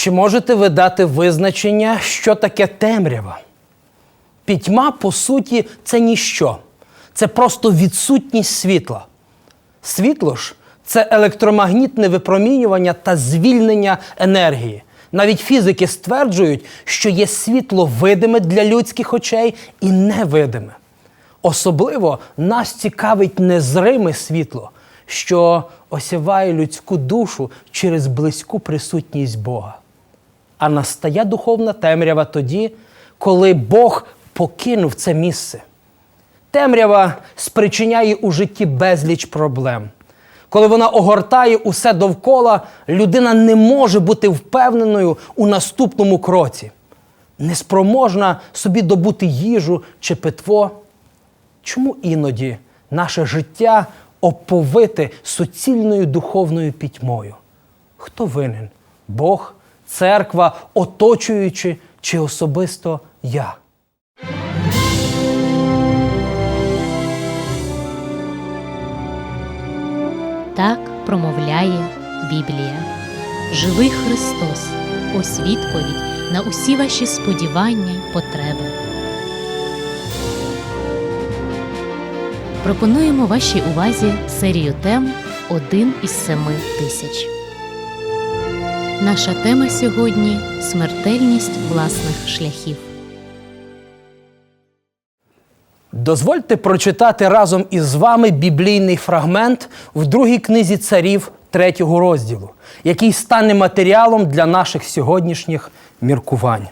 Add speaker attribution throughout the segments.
Speaker 1: Чи можете ви дати визначення, що таке темрява? Пітьма, по суті, це ніщо. Це просто відсутність світла. Світло ж це електромагнітне випромінювання та звільнення енергії. Навіть фізики стверджують, що є світло видиме для людських очей і невидиме. Особливо нас цікавить незриме світло, що осяває людську душу через близьку присутність Бога. А настає духовна темрява тоді, коли Бог покинув це місце. Темрява спричиняє у житті безліч проблем. Коли вона огортає усе довкола, людина не може бути впевненою у наступному кроці, неспроможна собі добути їжу чи питво. Чому іноді наше життя оповите суцільною духовною пітьмою? Хто винен? Бог, церква, оточуючи чи особисто я?
Speaker 2: Так промовляє Біблія. Живий Христос, ось відповідь на усі ваші сподівання й потреби. Пропонуємо вашій увазі серію тем Один із семи тисяч. Наша тема сьогодні смертельність власних шляхів.
Speaker 1: Дозвольте прочитати разом із вами біблійний фрагмент в другій книзі царів третього розділу, який стане матеріалом для наших сьогоднішніх міркувань.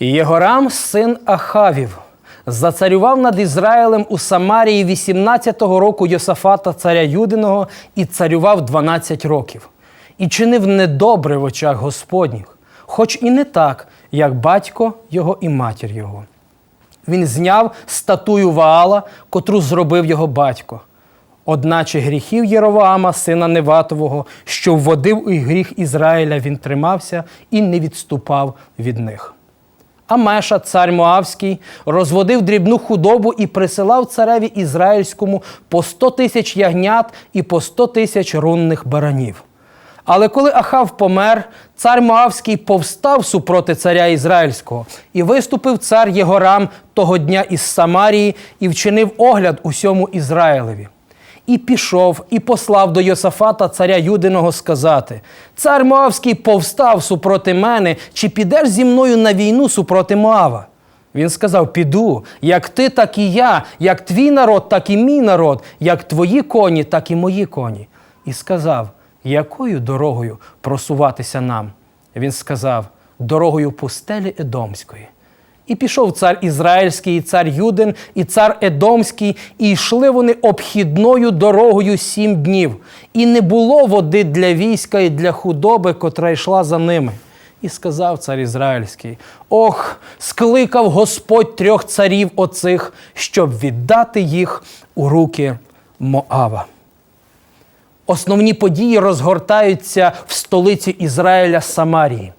Speaker 1: Єгорам, син Ахавів, зацарював над Ізраїлем у Самарії 18-го року Йосафата, царя Юдиного, і царював 12 років, і чинив недобре в очах Господніх, хоч і не так, як батько його і матір його. Він зняв статую Ваала, котру зробив його батько. Одначе гріхів Єроваама, сина Неватового, що вводив у гріх Ізраїля, він тримався і не відступав від них. А Меша, цар Моавський, розводив дрібну худобу і присилав цареві Ізраїльському по 100 тисяч ягнят і по 100 тисяч рунних баранів. Але коли Ахав помер, цар Моавський повстав супроти царя Ізраїльського, і виступив цар Єгорам того дня із Самарії і вчинив огляд усьому Ізраїлеві. І пішов, і послав до Йосафата, царя Юдиного, сказати: Цар Моавський повстав супроти мене, чи підеш зі мною на війну супроти Моава? Він сказав: Піду, як ти, так і я, як твій народ, так і мій народ, як твої коні, так і мої коні. І сказав: Якою дорогою просуватися нам? Він сказав: Дорогою пустелі Едомської. І пішов цар Ізраїльський, і цар Юдин, і цар Едомський, і йшли вони обхідною дорогою сім днів, і не було води для війська і для худоби, котра йшла за ними. І сказав цар Ізраїльський: Ох, скликав Господь трьох царів оцих, щоб віддати їх у руки Моава. Основні події розгортаються в столиці Ізраїля Самарії.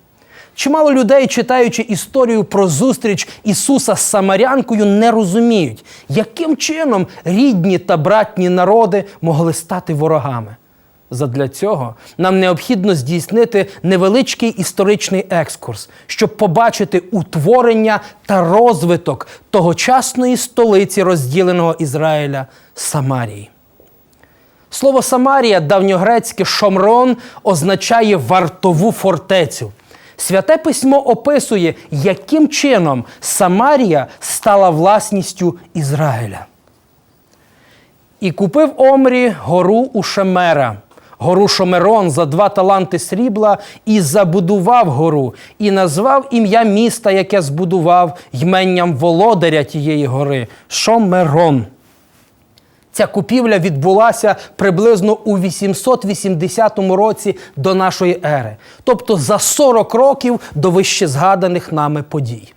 Speaker 1: Чимало людей, читаючи історію про зустріч Ісуса з Самарянкою, не розуміють, яким чином рідні та братні народи могли стати ворогами. Задля цього нам необхідно здійснити невеличкий історичний екскурс, щоб побачити утворення та розвиток тогочасної столиці розділеного Ізраїля Самарії. Слово Самарія, давньогрецьке шомрон, означає вартову фортецю. Святе письмо описує, яким чином Самарія стала власністю Ізраїля. І купив Омрі гору у Шемера, гору Шомерон за два таланти срібла, і забудував гору, і назвав ім'я міста, яке збудував йменням володаря тієї гори Шомерон. Ця купівля відбулася приблизно у 880 році до нашої ери, тобто за 40 років до вищезгаданих нами подій.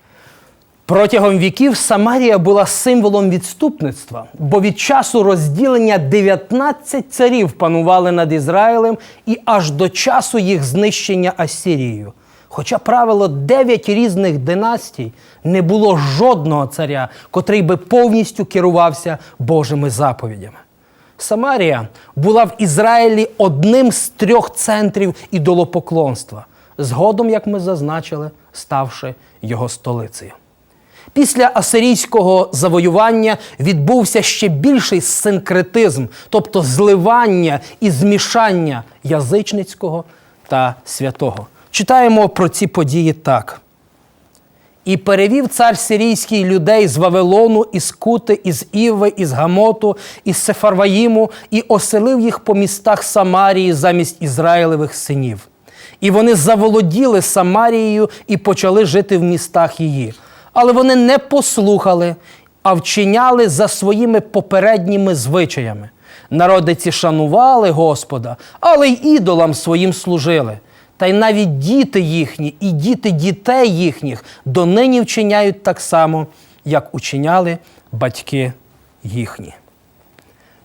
Speaker 1: Протягом віків Самарія була символом відступництва, бо від часу розділення 19 царів панували над Ізраїлем і аж до часу їх знищення Асірією. Хоча правило 9 різних династій, не було жодного царя, котрий би повністю керувався Божими заповідями. Самарія була в Ізраїлі одним з трьох центрів ідолопоклонства, згодом, як ми зазначили, ставши його столицею. Після асирійського завоювання відбувся ще більший синкретизм, тобто зливання і змішання язичницького та святого. Читаємо про ці події так. І перевів цар сирійський людей з Вавилону, із Кути, із Іви, із Гамоту, із Сефарваїму, і оселив їх по містах Самарії замість Ізраїлевих синів. І вони заволоділи Самарією і почали жити в містах її. Але вони не послухали, а вчиняли за своїми попередніми звичаями. Народи ці шанували Господа, але й ідолам своїм служили. Та й навіть діти їхні і діти дітей їхніх донині вчиняють так само, як учиняли батьки їхні.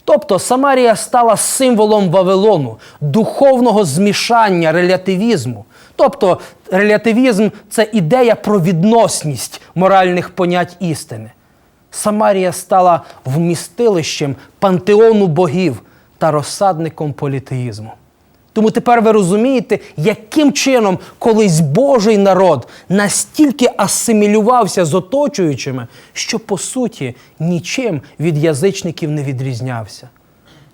Speaker 1: Тобто Самарія стала символом Вавилону, духовного змішання, релятивізму. Тобто релятивізм це ідея про відносність моральних понять істини. Самарія стала вмістилищем пантеону богів та розсадником політеїзму. Тому тепер ви розумієте, яким чином колись Божий народ настільки асимілювався з оточуючими, що по суті нічим від язичників не відрізнявся.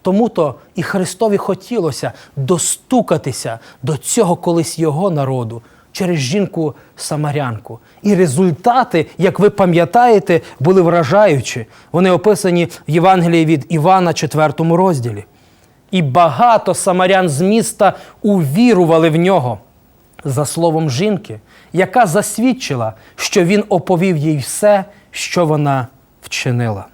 Speaker 1: Тому то і Христові хотілося достукатися до цього колись його народу через жінку самарянку. І результати, як ви пам'ятаєте, були вражаючі. Вони описані в Євангелії від Івана, 4 розділі. І багато самарян з міста увірували в нього за словом жінки, яка засвідчила, що він оповів їй все, що вона вчинила.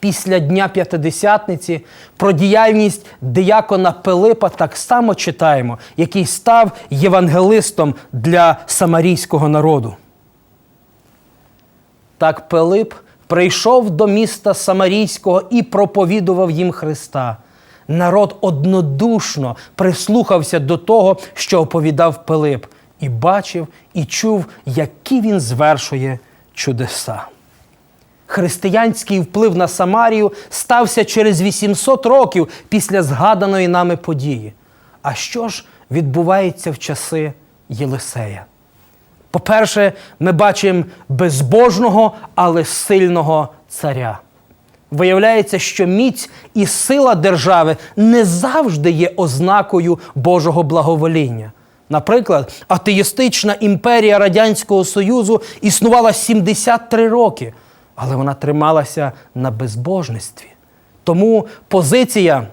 Speaker 1: Після Дня П'ятидесятниці про діяльність диякона Пилипа так само читаємо, який став євангелистом для самарійського народу. Так Пилип прийшов до міста Самарійського і проповідував їм Христа. Народ однодушно прислухався до того, що оповідав Пилип, і бачив, і чув, які він звершує чудеса. Християнський вплив на Самарію стався через 800 років після згаданої нами події. А що ж відбувається в часи Єлисея? По-перше, ми бачимо безбожного, але сильного царя. Виявляється, що міць і сила держави не завжди є ознакою Божого благовоління. Наприклад, атеїстична імперія Радянського Союзу існувала 73 роки, але вона трималася на безбожництві. Тому позиція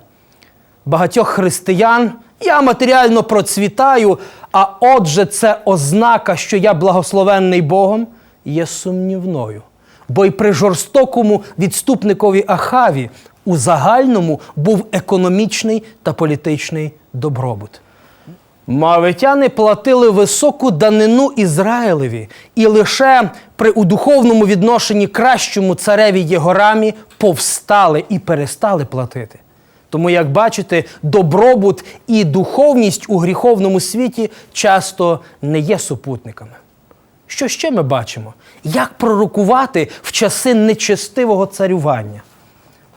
Speaker 1: багатьох християн я матеріально процвітаю, а отже, це ознака, що я благословенний Богом, є сумнівною. Бо й при жорстокому відступникові Ахаві у загальному був економічний та політичний добробут. Моавитяни платили високу данину Ізраїлеві, і лише при у духовному відношенні кращому цареві Єгорамі повстали і перестали платити. Тому, як бачите, добробут і духовність у гріховному світі часто не є супутниками. Що ще ми бачимо? Як пророкувати в часи нечестивого царювання?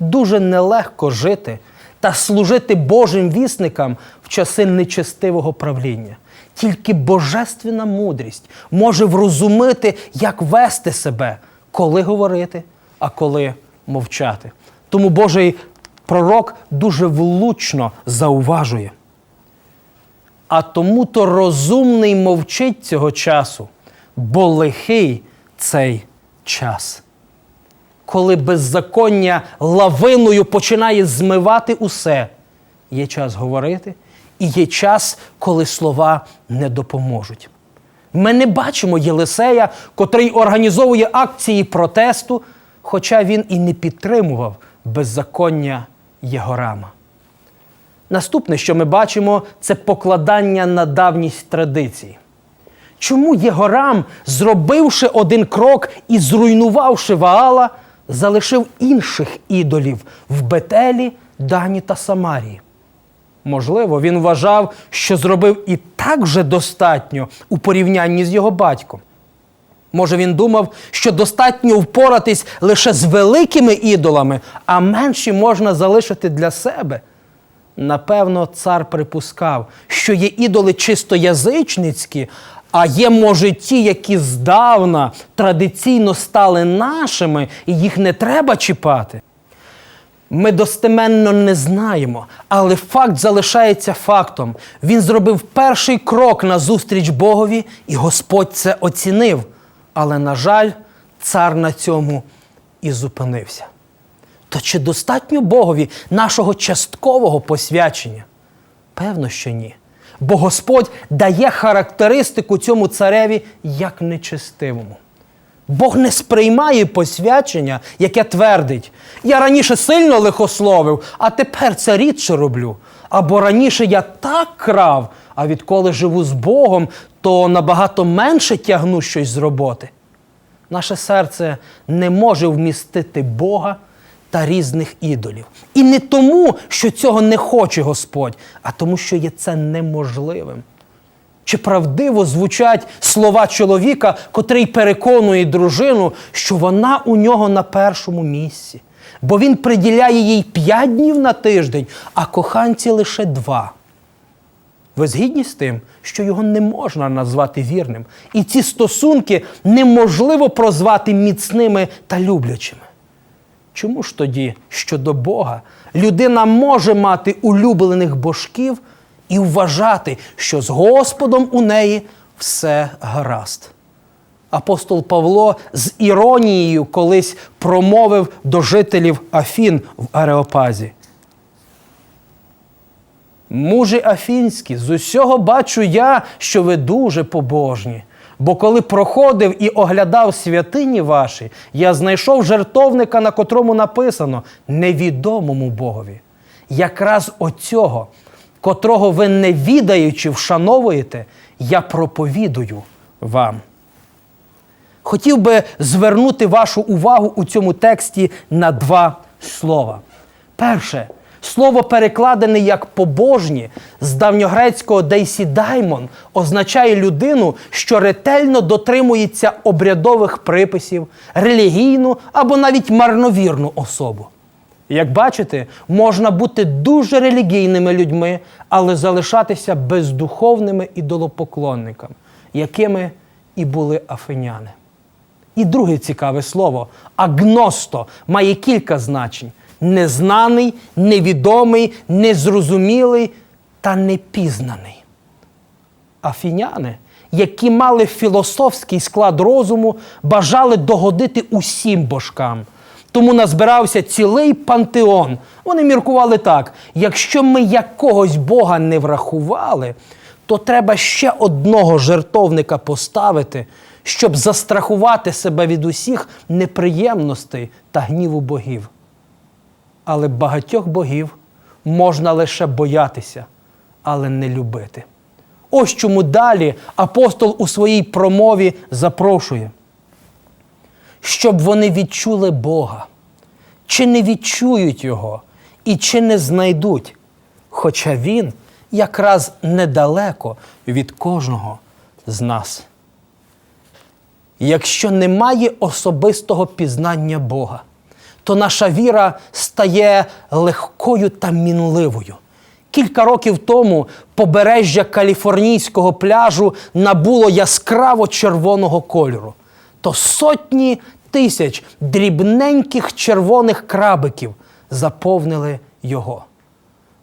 Speaker 1: Дуже нелегко жити та служити Божим вісникам в часи нечестивого правління. Тільки божественна мудрість може врозумити, як вести себе, коли говорити, а коли мовчати. Тому Божий пророк дуже влучно зауважує. А тому то розумний мовчить цього часу, бо лихий цей час. Коли беззаконня лавиною починає змивати усе, є час говорити, і є час, коли слова не допоможуть. Ми не бачимо Єлисея, котрий організовує акції протесту, хоча він і не підтримував беззаконня Єгорама. Наступне, що ми бачимо, це покладання на давність традицій. Чому Єгорам, зробивши один крок і зруйнувавши Ваала, залишив інших ідолів в Бетелі, Дані та Самарії? Можливо, він вважав, що зробив і так вже достатньо у порівнянні з його батьком. Може, він думав, що достатньо впоратись лише з великими ідолами, а менші можна залишити для себе. Напевно, цар припускав, що є ідоли чисто язичницькі, а є, може, ті, які здавна традиційно стали нашими, і їх не треба чіпати. Ми достеменно не знаємо, але факт залишається фактом. Він зробив перший крок назустріч Богові, і Господь це оцінив. Але, на жаль, цар на цьому і зупинився. То чи достатньо Богові нашого часткового посвячення? Певно, що ні. Бо Господь дає характеристику цьому цареві як нечестивому. Бог не сприймає посвячення, яке твердить: я раніше сильно лихословив, а тепер це рідше роблю. Або раніше я так крав, а відколи живу з Богом, то набагато менше тягну щось з роботи. Наше серце не може вмістити Бога та різних ідолів. І не тому, що цього не хоче Господь, а тому, що є це неможливим. Чи правдиво звучать слова чоловіка, котрий переконує дружину, що вона у нього на першому місці, бо він приділяє їй п'ять днів на тиждень, а коханці лише два. Ви згідні з тим, що його не можна назвати вірним, і ці стосунки неможливо прозвати міцними та люблячими. Чому ж тоді щодо Бога людина може мати улюблених божків і вважати, що з Господом у неї все гаразд? Апостол Павло з іронією колись промовив до жителів Афін в Ареопазі. Мужі афінські, з усього бачу я, що ви дуже побожні. Бо коли проходив і оглядав святині ваші, я знайшов жертовника, на котрому написано невідомому Богові. Якраз оцього, котрого ви не відаючи, вшановуєте, я проповідую вам. Хотів би звернути вашу увагу у цьому тексті на два слова. Перше, слово перекладене як побожні з давньогрецького дейсідаймон означає людину, що ретельно дотримується обрядових приписів, релігійну або навіть марновірну особу. Як бачите, можна бути дуже релігійними людьми, але залишатися бездуховними ідолопоклонниками, якими і були афиняни. І друге цікаве слово агносто має кілька значень: незнаний, невідомий, незрозумілий та непізнаний. Афіняни, які мали філософський склад розуму, бажали догодити усім божкам. Тому назбирався цілий пантеон. Вони міркували так: якщо ми якогось Бога не врахували, то треба ще одного жертовника поставити, щоб застрахувати себе від усіх неприємностей та гніву богів. Але багатьох богів можна лише боятися, але не любити. Ось чому далі апостол у своїй промові запрошує, щоб вони відчули Бога, чи не відчують Його і чи не знайдуть, хоча Він якраз недалеко від кожного з нас. Якщо немає особистого пізнання Бога, то наша віра стає легкою та мінливою. Кілька років тому побережжя каліфорнійського пляжу набуло яскраво червоного кольору. То сотні тисяч дрібненьких червоних крабиків заповнили його.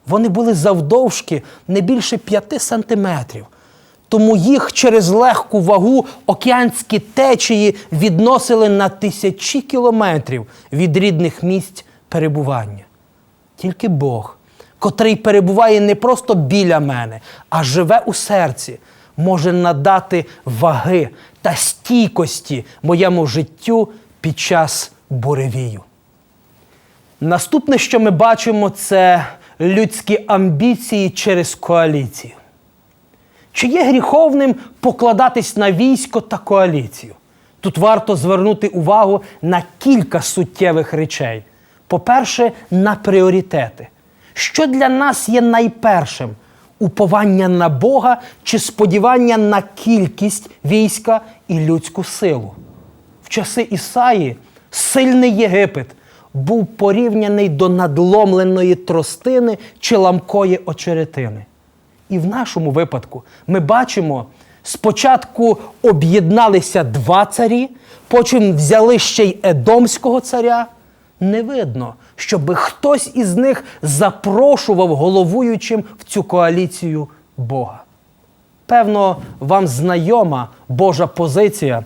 Speaker 1: Вони були завдовжки не більше п'яти сантиметрів. Тому їх через легку вагу океанські течії відносили на тисячі кілометрів від рідних місць перебування. Тільки Бог, котрий перебуває не просто біля мене, а живе у серці, може надати ваги та стійкості моєму життю під час буревію. Наступне, що ми бачимо, це людські амбіції через коаліцію. Чи є гріховним покладатись на військо та коаліцію? Тут варто звернути увагу на кілька суттєвих речей. По-перше, на пріоритети. Що для нас є найпершим уповання на Бога чи сподівання на кількість війська і людську силу. В часи Ісаї сильний Єгипет був порівняний до надломленої тростини чи ламкої очеретини. І в нашому випадку ми бачимо, спочатку об'єдналися два царі, потім взяли ще й Едомського царя. Не видно, щоб хтось із них запрошував головуючим в цю коаліцію Бога. Певно, вам знайома Божа позиція,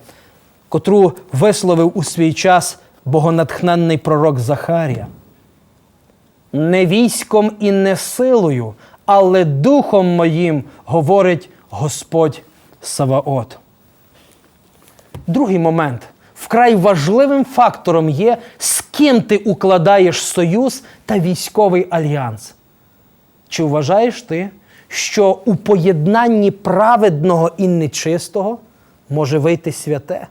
Speaker 1: котру висловив у свій час богонатхненний пророк Захарія. Не військом і не силою, але духом моїм, говорить Господь Саваот. Другий момент. Вкрай важливим фактором є, з ким ти укладаєш союз та військовий альянс. Чи вважаєш ти, що у поєднанні праведного і нечистого може вийти святе?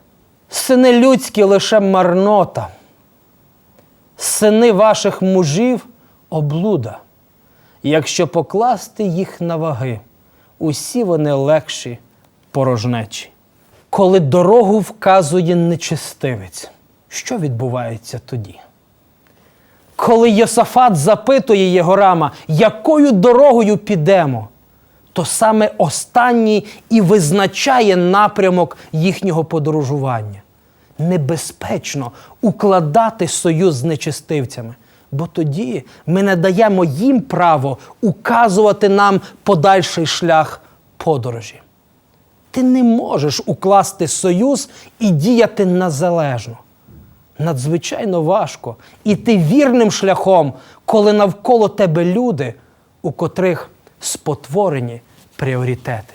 Speaker 1: Сини людські лише марнота, сини ваших мужів облуда. Якщо покласти їх на ваги, усі вони легші порожнечі. Коли дорогу вказує нечистивець, що відбувається тоді? Коли Йосафат запитує Єгорама, якою дорогою підемо, то саме останній і визначає напрямок їхнього подорожування. Небезпечно укладати союз з нечистивцями, бо тоді ми не даємо їм право указувати нам подальший шлях подорожі. Ти не можеш укласти союз і діяти незалежно. Надзвичайно важко іти вірним шляхом, коли навколо тебе люди, у котрих спотворені пріоритети.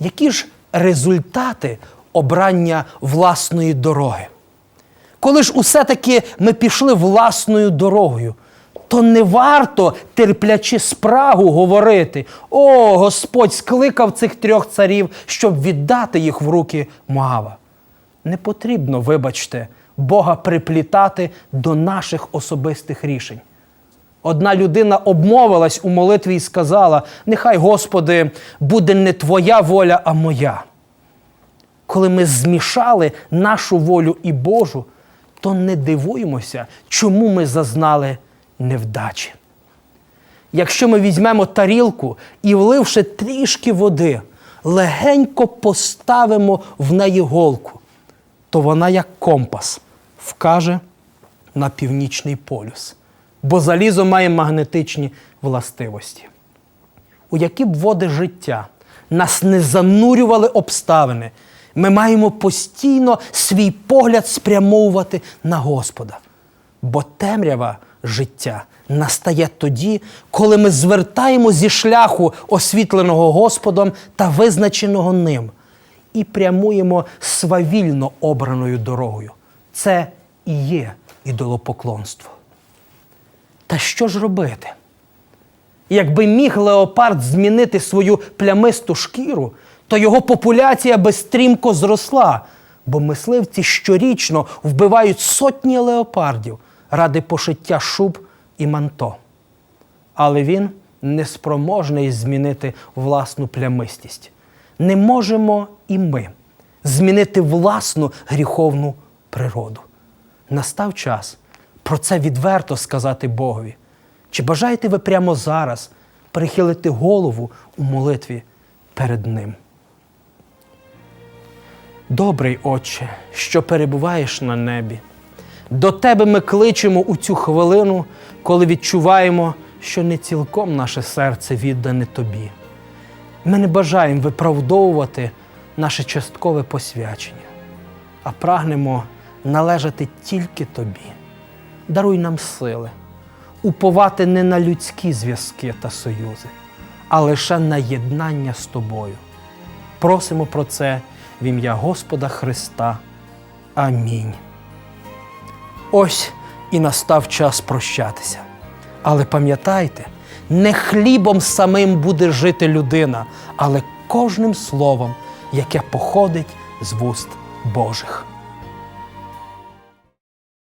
Speaker 1: Які ж результати обрання власної дороги? Коли ж усе-таки ми пішли власною дорогою, то не варто, терплячи спрагу, говорити: О, Господь скликав цих трьох царів, щоб віддати їх в руки Моава. Не потрібно, вибачте, Бога приплітати до наших особистих рішень. Одна людина обмовилась у молитві і сказала: Нехай, Господи, буде не Твоя воля, а моя. Коли ми змішали нашу волю і Божу, то не дивуємося, чому ми зазнали невдачі. Якщо ми візьмемо тарілку і, вливши трішки води, легенько поставимо в неї голку, то вона, як компас, вкаже на північний полюс, бо залізо має магнетичні властивості. У які б води життя нас не занурювали обставини, ми маємо постійно свій погляд спрямовувати на Господа. Бо темрява життя настає тоді, коли ми звертаємо зі шляху, освітленого Господом та визначеного ним, і прямуємо свавільно обраною дорогою. Це і є ідолопоклонство. Та що ж робити? Якби міг леопард змінити свою плямисту шкіру, то його популяція би стрімко зросла, бо мисливці щорічно вбивають сотні леопардів ради пошиття шуб і манто. Але він неспроможний змінити власну плямистість. Не можемо і ми змінити власну гріховну природу. Настав час про це відверто сказати Богові. Чи бажаєте ви прямо зараз прихилити голову у молитві перед Ним? Добрий Отче, що перебуваєш на небі. До Тебе ми кличемо у цю хвилину, коли відчуваємо, що не цілком наше серце віддане Тобі. Ми не бажаємо виправдовувати наше часткове посвячення, а прагнемо належати тільки Тобі. Даруй нам сили, уповати не на людські зв'язки та союзи, а лише на єднання з Тобою. Просимо про це в ім'я Господа Христа. Амінь. Ось і настав час прощатися. Але пам'ятайте, не хлібом самим буде жити людина, але кожним словом, яке походить з вуст Божих.